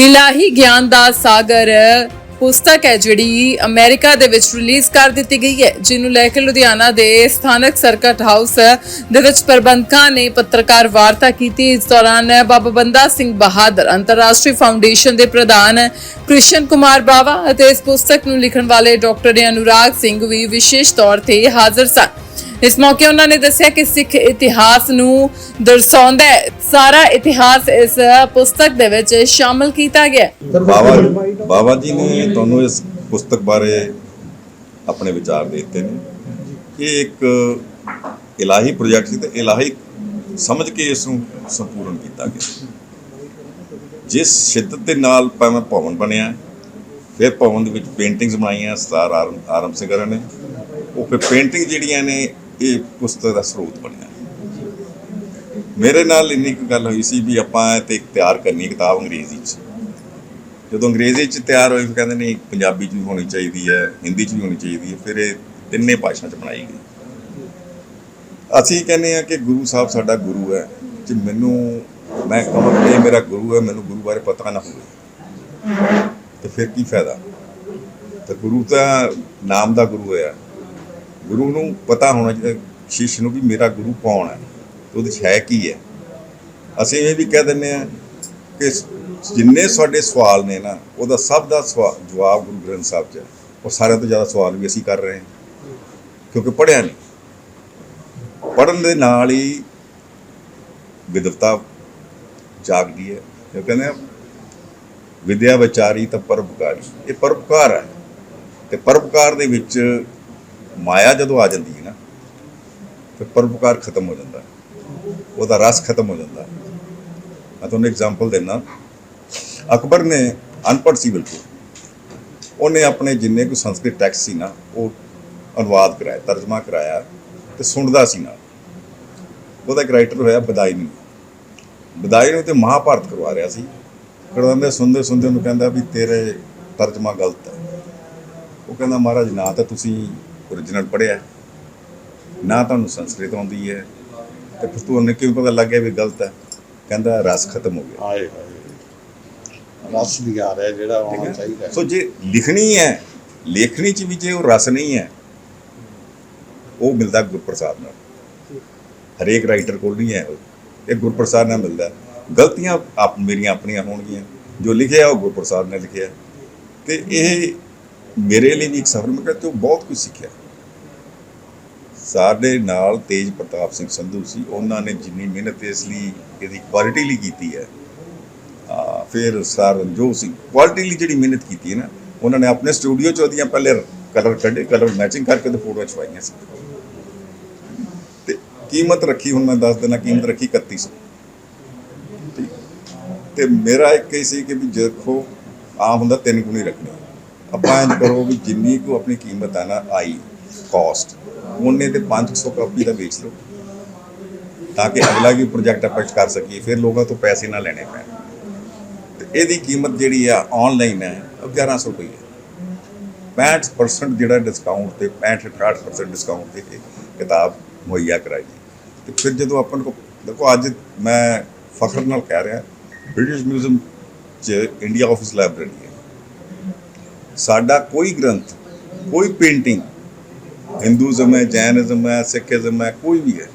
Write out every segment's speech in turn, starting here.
ਇਲਾਹੀ ਗਿਆਨ ਦਾ ਸਾਗਰ ਪੁਸਤਕ ਹੈ, ਜਿਹੜੀ ਅਮਰੀਕਾ ਦੇ ਵਿੱਚ ਰਿਲੀਜ਼ ਕਰ ਦਿੱਤੀ ਗਈ ਹੈ, ਜਿਹਨੂੰ ਲੈ ਕੇ ਲੁਧਿਆਣਾ ਦੇ ਸਥਾਨਕ ਸਰਕਟ ਹਾਊਸ ਦੇ ਵਿੱਚ ਪ੍ਰਬੰਧਕਾਂ ਨੇ ਪੱਤਰਕਾਰ ਵਾਰਤਾ ਕੀਤੀ। ਇਸ ਦੌਰਾਨ ਬਾਬਾ ਬੰਦਾ ਸਿੰਘ ਬਹਾਦਰ, ਅੰਤਰਰਾਸ਼ਟਰੀ ਫਾਊਂਡੇਸ਼ਨ ਦੇ ਪ੍ਰਧਾਨ ਕ੍ਰਿਸ਼ਨ ਕੁਮਾਰ ਬਾਵਾ ਅਤੇ ਇਸ ਪੁਸਤਕ ਨੂੰ ਲਿਖਣ ਵਾਲੇ ਡਾਕਟਰ ਅਨੁਰਾਗ ਸਿੰਘ ਵੀ ਵਿਸ਼ੇਸ਼ ਤੌਰ ਤੇ ਹਾਜ਼ਰ ਸਨ। ਇਸ ਮੌਕੇ ਉਹਨਾਂ ਨੇ ਦੱਸਿਆ ਕਿ ਸਿੱਖ ਇਤਿਹਾਸ ਨੂੰ ਦਰਸਾਉਂਦਾ ਹੈ। ਸਾਰਾ ਇਤਿਹਾਸ ਇਸ ਪੁਸਤਕ ਦੇ ਵਿੱਚ ਸ਼ਾਮਲ ਕੀਤਾ ਗਿਆ ਹੈ। ਬਾਬਾ ਬਾਬਾ ਜੀ ਨੇ ਤੁਹਾਨੂੰ ਇਸ ਪੁਸਤਕ ਬਾਰੇ ਆਪਣੇ ਵਿਚਾਰ ਦੇ ਦਿੱਤੇ ਨੇ। ਇਹ ਇੱਕ ਇਲਾਹੀ ਪ੍ਰੋਜੈਕਟ ਸੀ ਤੇ ਇਲਾਹੀ ਸਮਝ ਕੇ ਇਸ ਨੂੰ ਸੰਪੂਰਨ ਕੀਤਾ ਗਿਆ। ਜਿਸ ਸ਼ਿੱਦਤ ਦੇ ਨਾਲ ਭਾਵੇਂ ਭਵਨ ਬਣਿਆ ਫਿਰ ਭਵਨ ਦੇ ਵਿੱਚ ਪੇਂਟਿੰਗਸ ਬਣਾਈਆਂ ਸਤਾਰ ਆਰਮ ਆਰਮ ਸਿੰਘਰਾਂ ਨੇ। ਉਹ ਫਿਰ ਪੇਂਟਿੰਗ ਜਿਹੜੀਆਂ ਨੇ ਇਹ ਪੁਸਤਕ ਦਾ ਸਰੋਤ ਬਣਿਆ। ਮੇਰੇ ਨਾਲ ਇੰਨੀ ਕੁ ਗੱਲ ਹੋਈ ਸੀ ਵੀ ਆਪਾਂ ਇਹ ਤੇ ਤਿਆਰ ਕਰਨੀ ਕਿਤਾਬ ਅੰਗਰੇਜ਼ੀ 'ਚ। ਜਦੋਂ ਅੰਗਰੇਜ਼ੀ 'ਚ ਤਿਆਰ ਹੋਈ ਕਹਿੰਦੇ ਨਹੀਂ, ਪੰਜਾਬੀ 'ਚ ਵੀ ਹੋਣੀ ਚਾਹੀਦੀ ਹੈ, ਹਿੰਦੀ 'ਚ ਵੀ ਹੋਣੀ ਚਾਹੀਦੀ ਹੈ, ਫਿਰ ਇਹ ਤਿੰਨੇ ਭਾਸ਼ਾ 'ਚ ਬਣਾਈ ਗਈ। ਅਸੀਂ ਕਹਿੰਦੇ ਆ ਕਿ ਗੁਰੂ ਸਾਹਿਬ ਸਾਡਾ ਗੁਰੂ ਹੈ ਜੇ ਮੈਨੂੰ, ਮੈਂ ਕਹਾਂ ਕਿ ਇਹ ਮੇਰਾ ਗੁਰੂ ਹੈ, ਮੈਨੂੰ ਗੁਰੂ ਬਾਰੇ ਪਤਾ ਨਾ ਹੋਵੇ। ਤੇ ਫਿਰ ਕੀ ਫਾਇਦਾ? ਤੇ ਗੁਰੂ ਤਾਂ ਨਾਮ ਦਾ ਗੁਰੂ ਹੈ ਗੁਰੂ ਨੂੰ ਪਤਾ ਹੋਣਾ ਚਾਹੀਦਾ ਸ਼ਿਸ਼ ਨੂੰ ਵੀ ਮੇਰਾ ਗੁਰੂ ਕੌਣ ਹੈ? ਤੇ ਉਹਦੇ 'ਚ ਹੈ ਕੀ ਹੈ? ਅਸੀਂ ਇਹ ਵੀ ਕਹਿ ਦਿੰਦੇ ਆ ਕਿ ਜਿੰਨੇ ਸਾਡੇ ਸਵਾਲ ਨੇ ਨਾ, ਉਹਦਾ ਸਭ ਦਾ ਸਵਾ- ਜਵਾਬ ਗੁਰੂ ਗ੍ਰੰਥ ਸਾਹਿਬ 'ਚ ਹੈ। ਉਹ ਸਾਰਿਆਂ ਤੋਂ ਜ਼ਿਆਦਾ ਸਵਾਲ ਵੀ ਅਸੀਂ ਕਰ ਰਹੇ ਹਾਂ। ਕਿਉਂਕਿ ਪੜ੍ਹਿਆ ਨਹੀਂ। ਪੜ੍ਹਨ ਦੇ ਨਾਲ ਹੀ ਵਿਦਵਤਾ ਜਾਗਦੀ ਹੈ। ਇਹ ਕਹਿੰਦੇ ਆ, ਵਿਦਿਆ ਵਿਚਾਰੀ ਤਾਂ ਪਰਉਪਕਾਰੀ। ਇਹ ਪਰਉਪਕਾਰ ਹੈ। ਤੇ ਪਰਉਪਕਾਰ ਦੇ ਵਿੱਚ ਮਾਇਆ ਜਦੋਂ ਆ ਜਾਂਦੀ ਹੈ ਨਾ ਫਿਰ ਪਰਉਪਕਾਰ ਖਤਮ ਹੋ ਜਾਂਦਾ ਉਹਦਾ ਰਸ ਖਤਮ ਹੋ ਜਾਂਦਾ ਮੈਂ ਤੁਹਾਨੂੰ ਐਗਜ਼ਾਮਪਲ ਦਿੰਦਾ। ਅਕਬਰ ਨੇ ਅਨਪੜ੍ਹ ਸੀ ਬਿਲਕੁਲ। ਉਹਨੇ ਆਪਣੇ ਜਿੰਨੇ ਕੁ ਸੰਸਕ੍ਰਿਤ ਟੈਕਸ ਸੀ ਨਾ, ਉਹ ਅਨੁਵਾਦ ਕਰਾਇਆ, ਤਰਜਮਾ ਕਰਾਇਆ ਤੇ ਸੁਣਦਾ ਸੀ ਨਾਲ। ਉਹਦਾ ਇੱਕ ਰਾਈਟਰ ਹੋਇਆ ਬਦਾਇਨੀ ਬਦਾਈ ਨੂੰ ਤੇ ਮਹਾਭਾਰਤ ਕਰਵਾ ਰਿਹਾ ਸੀ। ਕਰਵਾਉਂਦੇ, ਸੁਣਦੇ ਸੁਣਦੇ ਉਹਨੂੰ ਕਹਿੰਦਾ ਵੀ ਤੇਰੇ ਤਰਜਮਾ ਗਲਤ ਹੈ। ਉਹ ਕਹਿੰਦਾ, ਮਹਾਰਾਜ, ਨਾ ਤਾਂ ਤੁਸੀਂ ਓਰੀਜਨਲ ਪੜ੍ਹਿਆ ਨਾ ਤੁਹਾਨੂੰ ਸੰਸਕ੍ਰਿਤ ਆਉਂਦੀ ਹੈ। ਤੇ ਫਿਰ ਤੁਹਾਨੂੰ ਕਿਵੇਂ ਪਤਾ ਲੱਗ ਗਿਆ ਵੀ ਗਲਤ ਹੈ? ਕਹਿੰਦਾ ਰਸ ਖਤਮ ਹੋ ਗਿਆ। ਹਾਏ ਹਾਏ। ਰਸ ਦੀ ਆ ਰਿਹਾ ਜਿਹੜਾ ਆਉਣਾ ਚਾਹੀਦਾ। ਸੋ ਜੇ ਲਿਖਣੀ ਹੈ ਲੇਖਣੀ ਚ ਵੀ ਜੇ ਉਹ ਰਸ ਨਹੀਂ ਹੈ ਉਹ ਮਿਲਦਾ ਗੁਰਪ੍ਰਸਾਦ ਨਾਲ। ਹਰੇਕ ਰਾਈਟਰ ਕੋਲ ਨਹੀਂ ਹੈ। ਇਹ ਗੁਰਪ੍ਰਸਾਦ ਨਾਲ ਮਿਲਦਾ। ਗਲਤੀਆਂ ਆਪ ਮੇਰੀਆਂ ਆਪਣੀਆਂ ਹੋਣਗੀਆਂ। ਜੋ ਲਿਖਿਆ ਉਹ ਗੁਰਪ੍ਰਸਾਦ ਨੇ ਲਿਖਿਆ। ਤੇ ਇਹ ਮੇਰੇ ਲਈ ਵੀ ਇੱਕ ਸਫ਼ਰ ਮੈਂ ਕਹਿੰਦਾ ਬਹੁਤ ਕੁਝ ਸਿੱਖਿਆ। ਸਾਡੇ ਨਾਲ ਤੇਜ ਪ੍ਰਤਾਪ ਸਿੰਘ ਸੰਧੂ ਸੀ, ਉਹਨਾਂ ਨੇ ਜਿੰਨੀ ਮਿਹਨਤ ਇਸ ਲਈ, ਇਹਦੀ ਕੁਆਲਿਟੀ ਲਈ ਕੀਤੀ ਹੈ। ਫਿਰ ਸਰ ਰਣਜੋਤ ਸਿੰਘ ਕੁਆਲਿਟੀ ਲਈ ਜਿਹੜੀ ਮਿਹਨਤ ਕੀਤੀ ਹੈ ਨਾ, ਉਹਨਾਂ ਨੇ ਆਪਣੇ ਸਟੂਡੀਓ 'ਚ ਉਹਦੀਆਂ ਪਹਿਲੇ ਕਲਰ ਕੱਢੇ ਕਲਰ ਮੈਚਿੰਗ ਕਰਕੇ ਤੇ ਫੋਟੋਆਂ ਛਵਾਈਆਂ ਸੀ। ਤੇ ਕੀਮਤ ਰੱਖੀ, ਹੁਣ ਮੈਂ ਦੱਸ ਦੇਣਾ ਕੀਮਤ ਰੱਖੀ 3100 ਠੀਕ। ਤੇ ਮੇਰਾ ਇੱਕ ਹੀ ਸੀ ਕਿ ਵੀ ਦੇਖੋ ਆ ਹੁੰਦਾ ਤਿੰਨ ਗੁਣੀ ਰੱਖਣੀ। ਆਪਾਂ ਇੰਜ ਕਰੋ ਵੀ ਜਿੰਨੀ ਕੋ ਆਪਣੀ ਕੀਮਤ ਆ ਨਾ, ਆਈ ਕਾਸਟ ਉਹਨੇ ਤੇ 500 ਕਾਪੀ ਦਾ ਵੇਚ ਲਓ ਤਾਂ ਕਿ ਅਗਲਾ ਵੀ ਪ੍ਰੋਜੈਕਟ ਆਪਾਂ ਕਰ ਸਕੀਏ, ਫਿਰ ਲੋਕਾਂ ਤੋਂ ਪੈਸੇ ਨਾ ਲੈਣੇ ਪੈਣ। ਤੇ ਇਹਦੀ ਕੀਮਤ ਜਿਹੜੀ ਆ ਆਨਲਾਈਨ ਹੈ, ਉਹ 1100 ਰੁਪਏ ਹੈ 65% ਜਿਹੜਾ ਡਿਸਕਾਊਂਟ ਤੇ 65 68% ਡਿਸਕਾਊਂਟ ਤੇ ਇਹ ਕਿਤਾਬ ਮੁਹੱਈਆ ਕਰਾਈ ਤੇ ਫਿਰ ਜਦੋਂ ਆਪਾਂ ਨੂੰ ਦੇਖੋ, ਅੱਜ ਮੈਂ ਫਖਰ ਨਾਲ ਕਹਿ ਰਿਹਾ ਬ੍ਰਿਟਿਸ਼ ਮਿਊਜ਼ੀਅਮ ਚ ਇੰਡੀਆ ਆਫਿਸ ਲਾਇਬ੍ਰੇਰੀ ਹੈ। ਸਾਡਾ ਕੋਈ ਗ੍ਰੰਥ, ਕੋਈ ਪੇਂਟਿੰਗ ਹਿੰਦੂਜ਼ਮ ਹੈ ਜੈਨਿਜ਼ਮ ਹੈ ਸਿੱਖੀਜ਼ਮ ਹੈ, ਕੋਈ ਵੀ ਹੈ,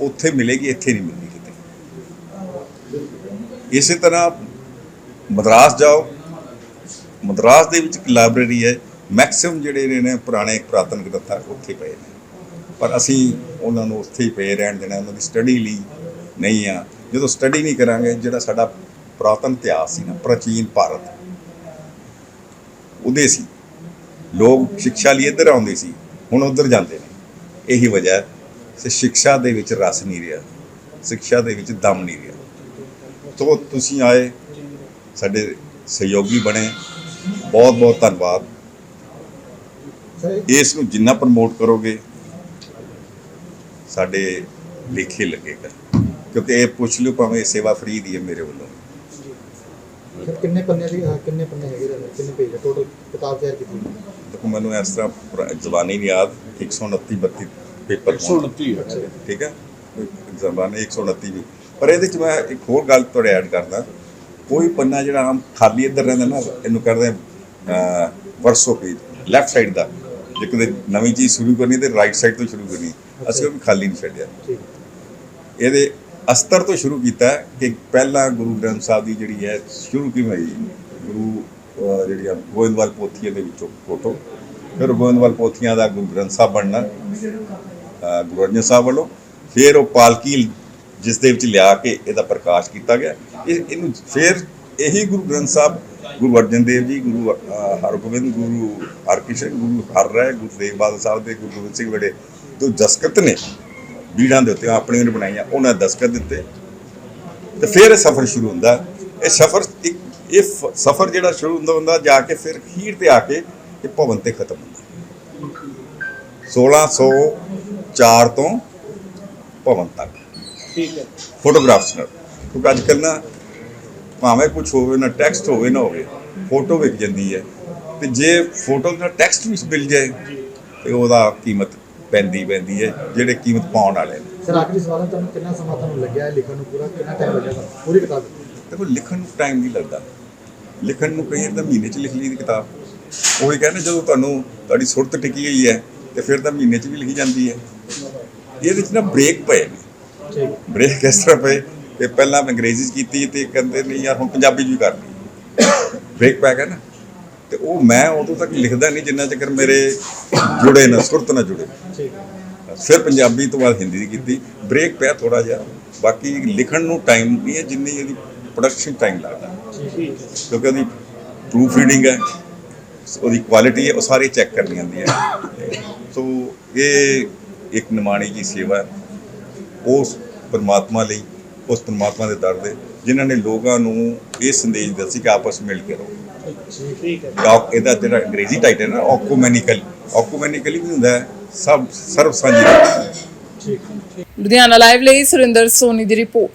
ਉੱਥੇ ਮਿਲੇਗੀ, ਇੱਥੇ ਨਹੀਂ ਮਿਲਦੀ ਕਿਤੇ। ਇਸੇ ਤਰ੍ਹਾਂ ਮਦਰਾਸ ਜਾਓ, ਮਦਰਾਸ ਦੇ ਵਿੱਚ ਇੱਕ ਲਾਇਬ੍ਰੇਰੀ ਹੈ ਮੈਕਸਿਮਮ ਜਿਹੜੇ ਨੇ ਪੁਰਾਣੇ ਪੁਰਾਤਨ ਗ੍ਰੰਥਾਂ ਉੱਥੇ ਪਏ ਨੇ। ਪਰ ਅਸੀਂ ਉਹਨਾਂ ਨੂੰ ਉੱਥੇ ਹੀ ਪਏ ਰਹਿਣ ਦੇਣਾ, ਉਹਨਾਂ ਦੀ ਸਟੱਡੀ ਲਈ ਨਹੀਂ ਆ। ਜਦੋਂ ਸਟੱਡੀ ਨਹੀਂ ਕਰਾਂਗੇ, ਜਿਹੜਾ ਸਾਡਾ ਪੁਰਾਤਨ ਇਤਿਹਾਸ ਸੀ ਨਾ, ਪ੍ਰਾਚੀਨ ਭਾਰਤ, ਉਹਦੇ ਸੀ। ਲੋਕ ਸਿੱਖਿਆ ਲਈ ਇੱਧਰ ਆਉਂਦੇ ਸੀ। ਹੁਣ ਉੱਧਰ ਜਾਂਦੇ ਨੇ। ਇਹੀ ਵਜ੍ਹਾ ਹੈ ਕਿ ਸਿੱਖਿਆ ਦੇ ਵਿੱਚ ਰਸ ਨਹੀਂ ਰਿਹਾ, ਸਿੱਖਿਆ ਦੇ ਵਿੱਚ ਦਮ ਨਹੀਂ ਰਿਹਾ। ਤੋ ਤੁਸੀਂ ਆਏ, ਸਾਡੇ ਸਹਿਯੋਗੀ ਬਣੇ, ਬਹੁਤ ਬਹੁਤ ਧੰਨਵਾਦ। ਇਸ ਨੂੰ ਜਿੰਨਾ ਪ੍ਰਮੋਟ ਕਰੋਗੇ, ਸਾਡੇ ਲੇਖੇ ਲੱਗੇਗਾ। ਕਿਉਂਕਿ ਇਹ ਪੁੱਛ ਲਿਓ ਭਾਵੇਂ ਇਹ ਸੇਵਾ ਫ੍ਰੀ ਦੀ ਹੈ ਮੇਰੇ ਵੱਲੋਂ। ਸਰ ਕਿੰਨੇ ਪੰਨੇ ਦੀ ਕਿੰਨੇ ਪੰਨੇ ਹੈਗੇ ਇਹਦੇ ਵਿੱਚ? ਕਿੰਨੇ ਪੇਜ ਟੋਟਲ ਕਿਤਾਬ ਤਿਆਰ ਕੀਤੀ ਦੇਖੋ ਮੈਨੂੰ ਇਸ ਤਰ੍ਹਾਂ ਪੁਰਾ- ਜ਼ਬਾਨੀ ਨਹੀਂ ਯਾਦ। 129 32 ਪੇਪਰ 129 ਹੈ। ਠੀਕ ਹੈ? ਜ਼ਬਾਨੀ 129 ਵੀ। ਪਰ ਇਹਦੇ ਚ ਮੈਂ ਇੱਕ ਹੋਰ ਗੱਲ ਤੁਹਾਡੇ ਐਡ ਕਰਦਾ। ਕੋਈ ਪੰਨਾ ਜਿਹੜਾ ਆਮ ਖਾਲੀ ਇੱਧਰ ਰਹਿੰਦਾ ਨਾ ਇਹਨੂੰ ਕਰਦੇ ਆ ਵਰਸੋ ਪੇਜ। ਲੈਫਟ ਸਾਈਡ ਦਾ। ਜੇ ਕਦੇ ਨਵੀਂ ਚੀਜ਼ ਸ਼ੁਰੂ ਕਰਨੀ ਤੇ ਰਾਈਟ ਸਾਈਡ ਤੋਂ ਸ਼ੁਰੂ ਕਰਨੀ। ਅਸੀਂ ਉਹ ਵੀ ਖਾਲੀ ਨਹੀਂ ਛੱਡਿਆ। ਠੀਕ। ਇਹਦੇ ਅਸਤਰ ਤੋਂ ਸ਼ੁਰੂ ਕੀਤਾ ਕਿ ਪਹਿਲਾਂ ਗੁਰੂ ਗ੍ਰੰਥ ਸਾਹਿਬ ਦੀ ਜਿਹੜੀ ਹੈ ਸ਼ੁਰੂ ਕਿਵੇਂ ਹੋਈ? ਗੁਰੂ ਜਿਹੜੀਆਂ ਗੋਇੰਦਵਾਲ ਪੋਥੀਆਂ ਦੇ ਵਿੱਚੋਂ ਫੋਟੋ। ਫਿਰ ਗੋਇੰਦਵਾਲ ਪੋਥੀਆਂ ਦਾ ਗੁਰੂ ਗ੍ਰੰਥ ਸਾਹਿਬ ਬਣਨਾ ਗੁਰੂ ਅਰਜਨ ਸਾਹਿਬ ਵੱਲੋਂ। ਫਿਰ ਉਹ ਪਾਲਕੀ ਜਿਸ ਦੇ ਵਿੱਚ ਲਿਆ ਕੇ ਇਹਦਾ ਪ੍ਰਕਾਸ਼ ਕੀਤਾ ਗਿਆ। ਇਹ, ਇਹਨੂੰ ਫਿਰ ਇਹੀ ਗੁਰੂ ਗ੍ਰੰਥ ਸਾਹਿਬ, ਗੁਰੂ ਅਰਜਨ ਦੇਵ ਜੀ, ਗੁਰੂ ਹਰਗੋਬਿੰਦ, ਗੁਰੂ ਹਰਕ੍ਰਿਸ਼ਨ ਗੁਰੂ ਹਰ ਹਰਰਾਏ, ਗੁਰੂ ਤੇਗ ਬਹਾਦਰ ਸਾਹਿਬ ਦੇ ਗੁਰੂ ਗੋਬਿੰਦ ਸਿੰਘ ਵੜੇ ਤੋਂ ਦਸਕਤ ਨੇ ਬੀੜਾਂ ਦੇ ਉੱਤੇ ਆਪਣੀਆਂ ਨੇ ਬਣਾਈਆਂ ਉਹਨਾਂ ਦਸਤਖਤ ਦਿੱਤੇ। ਤੇ ਫਿਰ ਇਹ ਸਫ਼ਰ ਸ਼ੁਰੂ ਹੁੰਦਾ। ਇਹ ਸਫ਼ਰ ਇੱਕ ਇਹ ਸਫ਼ਰ ਜਿਹੜਾ ਸ਼ੁਰੂ ਹੁੰਦਾ ਹੁੰਦਾ ਜਾ ਕੇ ਫਿਰ ਖੀਰ ਤੇ ਆ ਕੇ ਇਹ ਭਵਨ ਤੇ ਖਤਮ ਹੁੰਦਾ। 1604 ਤੋਂ ਭਵਨ ਤੱਕ। ਠੀਕ ਹੈ। ਫੋਟੋਗ੍ਰਾਫਸ ਨਾਲ। ਕਿਉਂਕਿ ਅੱਜ ਕੱਲ੍ਹ ਨਾ ਭਾਵੇਂ ਕੁਝ ਹੋਵੇ ਨਾ ਟੈਕਸਟ ਹੋਵੇ ਨਾ ਹੋਵੇ ਫੋਟੋ ਵਿਕ ਜਾਂਦੀ ਹੈ। ਤੇ ਜੇ ਫੋਟੋ ਨਾਲ ਟੈਕਸਟ ਵੀ ਮਿਲ ਜਾਏ ਤੇ ਉਹਦਾ ਕੀਮਤ ਪੈਂਦੀ ਪੈਂਦੀ ਹੈ ਜਿਹੜੇ ਕੀਮਤ ਪਾਉਣ ਵਾਲੇ ਨੇ। ਸਰ ਆਖਰੀ ਸਵਾਲ ਹੈ ਤੁਹਾਨੂੰ ਕਿੰਨਾ ਸਮਾਂ ਤੁਹਾਨੂੰ ਲੱਗਿਆ ਹੈ ਲਿਖਣ ਨੂੰ ਪੂਰਾ? ਕਿੰਨਾ ਟਾਈਮ ਲੱਗਿਆ ਤੁਹਾਨੂੰ? ਪੂਰੀ ਕਿਤਾਬ? ਦੇਖੋ ਲਿਖਣ ਨੂੰ ਟਾਈਮ ਨਹੀਂ ਲੱਗਦਾ। ਲਿਖਣ ਨੂੰ ਕਈ ਤਾਂ ਮਹੀਨੇ 'ਚ ਲਿਖ ਲਈ ਦੀ ਕਿਤਾਬ। ਉਹੀ ਕਹਿੰਦੇ ਜਦੋਂ ਤੁਹਾਨੂੰ ਤੁਹਾਡੀ ਸੁਰਤ ਟਿਕੀ ਹੋਈ ਹੈ ਤੇ ਫਿਰ ਤਾਂ ਮਹੀਨੇ 'ਚ ਵੀ ਲਿਖੀ ਜਾਂਦੀ ਹੈ। ਇਹਦੇ 'ਚ ਨਾ ਬ੍ਰੇਕ ਪਏ ਨੇ। ਠੀਕ। ਬ੍ਰੇਕ ਇਸ ਤਰ੍ਹਾਂ ਪਏ ਕਿ ਪਹਿਲਾਂ ਮੈਂ ਅੰਗਰੇਜ਼ੀ 'ਚ ਕੀਤੀ ਤੇ ਕਹਿੰਦੇ ਨਹੀਂ ਯਾਰ ਹੁਣ ਪੰਜਾਬੀ 'ਚ ਵੀ ਕਰ ਲਈ ਬ੍ਰੇਕ ਪੈ ਗਿਆ ਨਾ। ਤੇ ਉਹ ਮੈਂ ਉਦੋਂ ਤੱਕ ਲਿਖਦਾ ਨਹੀਂ ਜਿੰਨਾ ਚਿਰ ਮੇਰੇ ਜੁੜੇ ਨਾ ਸੁਰਤ ਨਾਲ ਜੁੜੇ। ਠੀਕ ਫਿਰ ਪੰਜਾਬੀ ਤੋਂ ਬਾਅਦ ਹਿੰਦੀ ਦੀ ਕੀਤੀ। ਬ੍ਰੇਕ ਪਿਆ ਥੋੜਾ ਜਿਹਾ। ਬਾਕੀ ਲਿਖਣ ਨੂੰ ਟਾਈਮ ਨਹੀਂ ਹੈ ਜਿੰਨੀ ਇਹਦੀ ਪ੍ਰੋਡਕਸ਼ਨ ਟਾਈਮ ਲੱਗਦਾ। ਕਿਉਂਕਿ ਉਹਦੀ ਪ੍ਰੂਫ ਰੀਡਿੰਗ ਹੈ ਉਹਦੀ ਕੁਆਲਿਟੀ ਹੈ ਉਹ ਸਾਰੇ ਚੈੱਕ ਕਰਨੀ ਹੁੰਦੀ ਹੈ ਸੋ ਇਹ ਇੱਕ ਨਿਮਾਣੀ ਜੀ ਸੇਵਾ ਉਸ ਪਰਮਾਤਮਾ ਲਈ ਉਸ ਪਰਮਾਤਮਾ ਦੇ ਦਰ ਦੇ ਜਿਨ੍ਹਾਂ ਨੇ ਲੋਕਾਂ ਨੂੰ ਇਹ ਸੰਦੇਸ਼ ਦਿੱਤਾ ਸੀ ਕਿ ਆਪਸ ਮਿਲ ਕੇ ਰਹੋ। ਠੀਕ ਹੈ ਔਕ- ਇਹਦਾ ਜਿਹੜਾ ਅੰਗਰੇਜ਼ੀ ਟਾਈਟਲ ਹੈ ਨਾ, ਔਕੂਮੈਨਿਕਲ, ਔਕੂਮੈਨਿਕਲੀ ਵੀ ਹੁੰਦਾ ਹੈ, ਸਭ ਸਰਬ ਸਾਂਝੀ। ਠੀਕ ਲੁਧਿਆਣਾ ਲਾਈਵ ਲਈ ਸੁਰਿੰਦਰ ਸੋਨੀ ਦੀ ਰਿਪੋਰਟ।